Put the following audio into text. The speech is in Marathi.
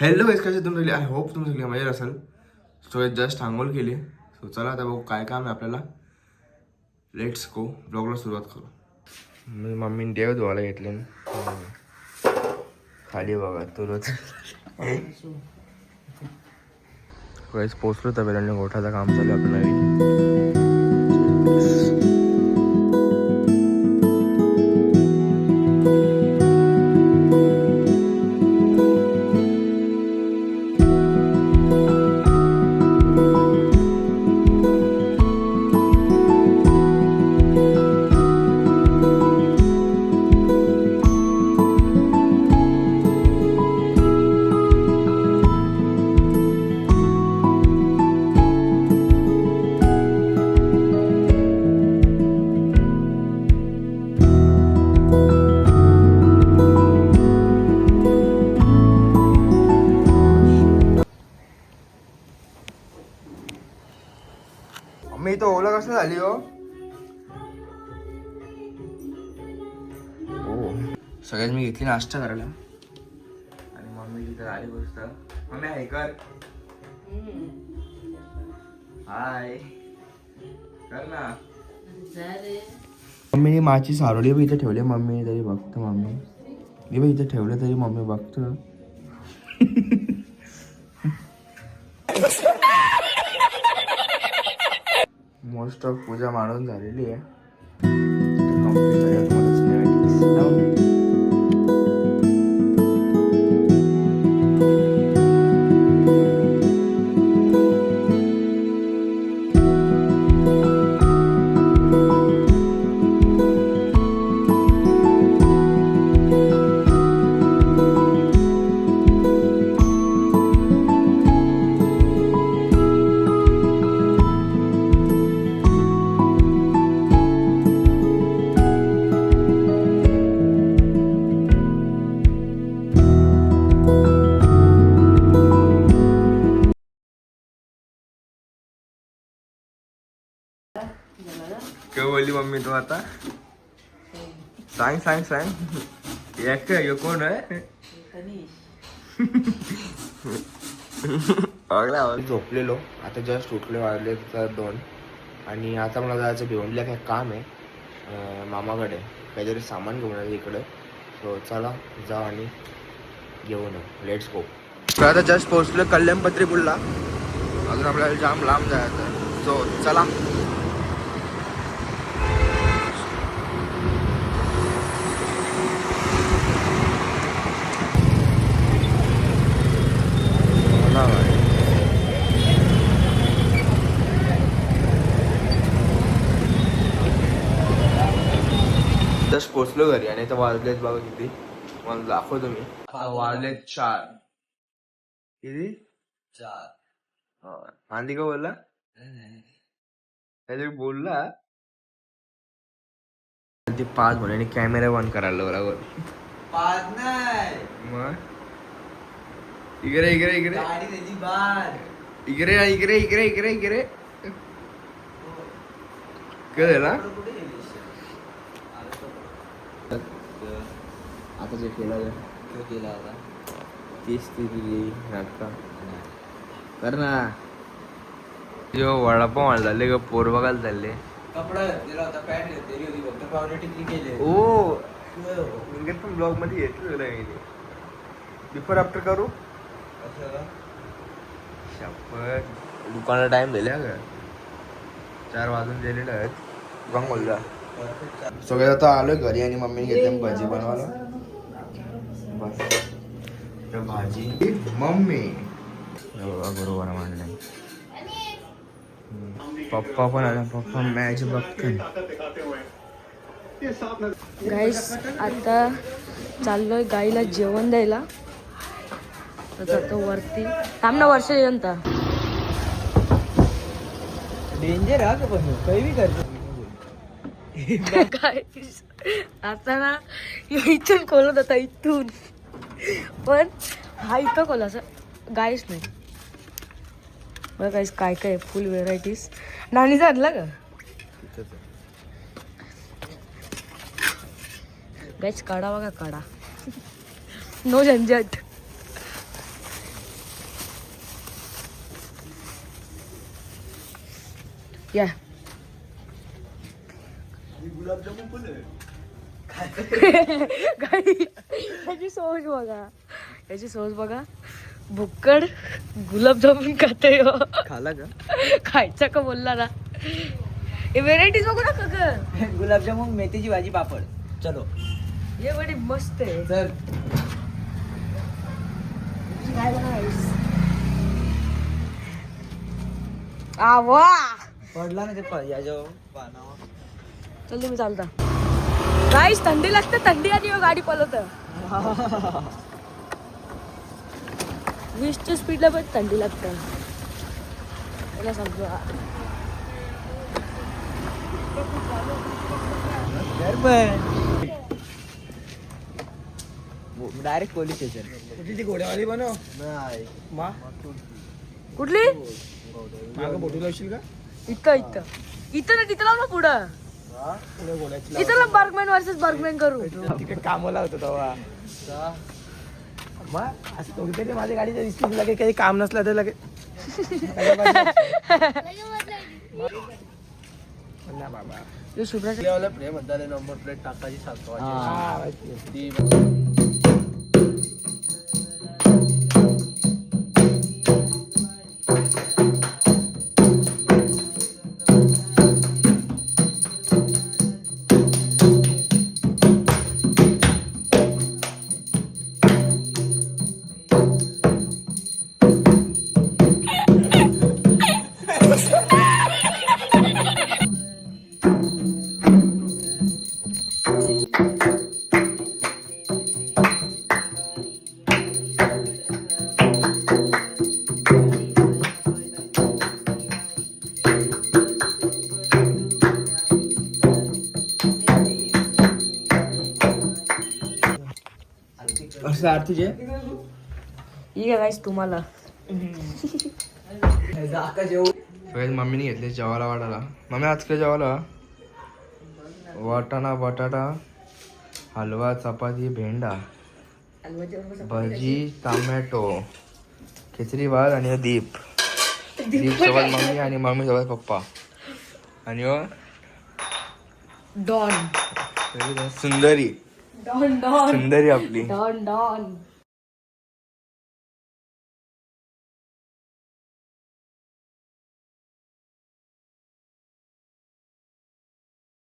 हॅलो गाईस कसे तुम्ही आय होप तुम्ही सगळे मजेत असाल. सो जस्ट आंघोळ केली. सो चला आता बघू काय काम आहे आपल्याला. लेट्स गो ब्लॉगला सुरुवात करू. मी मम्मीने देव धुवायला घेतले खाली बघा तुरच. पोचलो तर पहिल्यांदा गोठाचं काम चालू आहे आपलं नवीन. मी तो ओला कसं झाली हो हो सगळ्यात मी घेतली नाश्ता करायला आणि मम्मी तिथं आली गोष्ट मम्मी आहे कर हाय कर ना मम्मीने माझी सारोली बी इथे ठेवली मम्मी तरी बघतो मम्मी. मी बी इथे ठेवलं तरी मम्मी बघतो. मोस्ट ऑफ पूजा मांडून झालेली आहे. मम्मी तू आता. सांग सांग सांग. एक यो कोण आहे? झोपलेलो. आता जस्ट उठले वाजले तर दोन. आणि आता मला जायचं भिवंडला काय काम आहे. मामाकडे काहीतरी सामान घेऊन आहे इकडे. सो चला जाऊ आणि घेऊन लेट्स गो तर आता जस्ट पोहोचलो कल्याणपत्री पुलला. अजून आपल्याला जाम लांब जायचं सो चला होला भाई. जस्ट पोचलो घरी आणि आता वाजलेत बघा किती. मला दाखवतो मी. वाजलेत चार. किती? चार. आंधी का बोलला? काहीतरी बोलला. ती पाच म्हणे आणि कॅमेरा बंद करायला बरोबर. पाच नाही. मग? इकडे इकडे इकडे. इकडे इकडे इकडे इकडे इकडे. काय झाला आता जे केलं तो गेला होता. तीच ती दिली नाटका कर ना. जो वडापाव मला झाले ग पोर बघायला चालले. कपडा दिला होता पॅन्ट घेतलेली होती फक्त पावडर टिकली केली ओ इंग्लिश पण ब्लॉगमध्ये घेतलं बिफोर आफ्टर करू? शपथ. दुकानाला टाइम दिला का चार वाजून दिलेलं आहेत. दुकान बोलला सगळे आता आलोय घरी आणि मम्मीने घेतली भाजी बनवायला. बस. भाजी. मम्मी. बघा बरोबर मांडलंय पप्पा पण आला पप्पा मॅच बघते गाईस आता चाललोय गाईला जेवण द्यायला. तर जातो वरती. थांब ना वर्ष जनता डेंजर हा का पण. काही बी करतो. काय आता ना इथून खोलत होता इथून. पण हा इथं खोला गायच नाही. काय काय फुल व्हेरायटीज नाणी झाडला का काढा बघा काढा. नो झंझट. या याची सोच बघा. याची सोच बघा. भुक्कड गुलाबजामुन खाते हो. खाला का? खायचा का बोलला ना? हे व्हेरायटीज बघू ना काका गुलाबजामुन मेथीची भाजी पापड. चलो. हे बडी मस्त आहे. चल. काय आ वा पडला ना ते याच्यावर पानावर. चल तुम्ही चालता. गाईस थंडी लागते थंडी आधी हो गाडी पलवत वीसच्या स्पीडला पण थंडी लागते. त्याला सांगतो. डायरेक्ट पोलीस स्टेशन ती घोड्यावाली बनव. नाही. मा. कुठली? मागं बोटू लावशील का? इथं इथं. इथं ना तिथं लाव ना पुढं. इथं ना बर्गमॅन वर्सेस बर्गमॅन करू. तिकडे कामाला होतो तेव्हा. मग असं माझ्या गाडीच्या दिसली लगे काही काम नसलं तर लगे नाही बाबा. प्लेट टाकायची सांगतो हा, आरतीचे? ही घ्या गाईस तुम्हाला मम्मीने घेतले जेवायला वाटाला मम्मी आज काय जेवायला वाटाणा बटाटा हलवा चपाती भेंडा भजी टोमॅटो खिचडी भात आणि दीप. दीप सोबत मम्मी आणि मम्मी सोबत पप्पा. आणि डॉन सुंदरी. डॉन डॉन सुंदरी आपली. Don don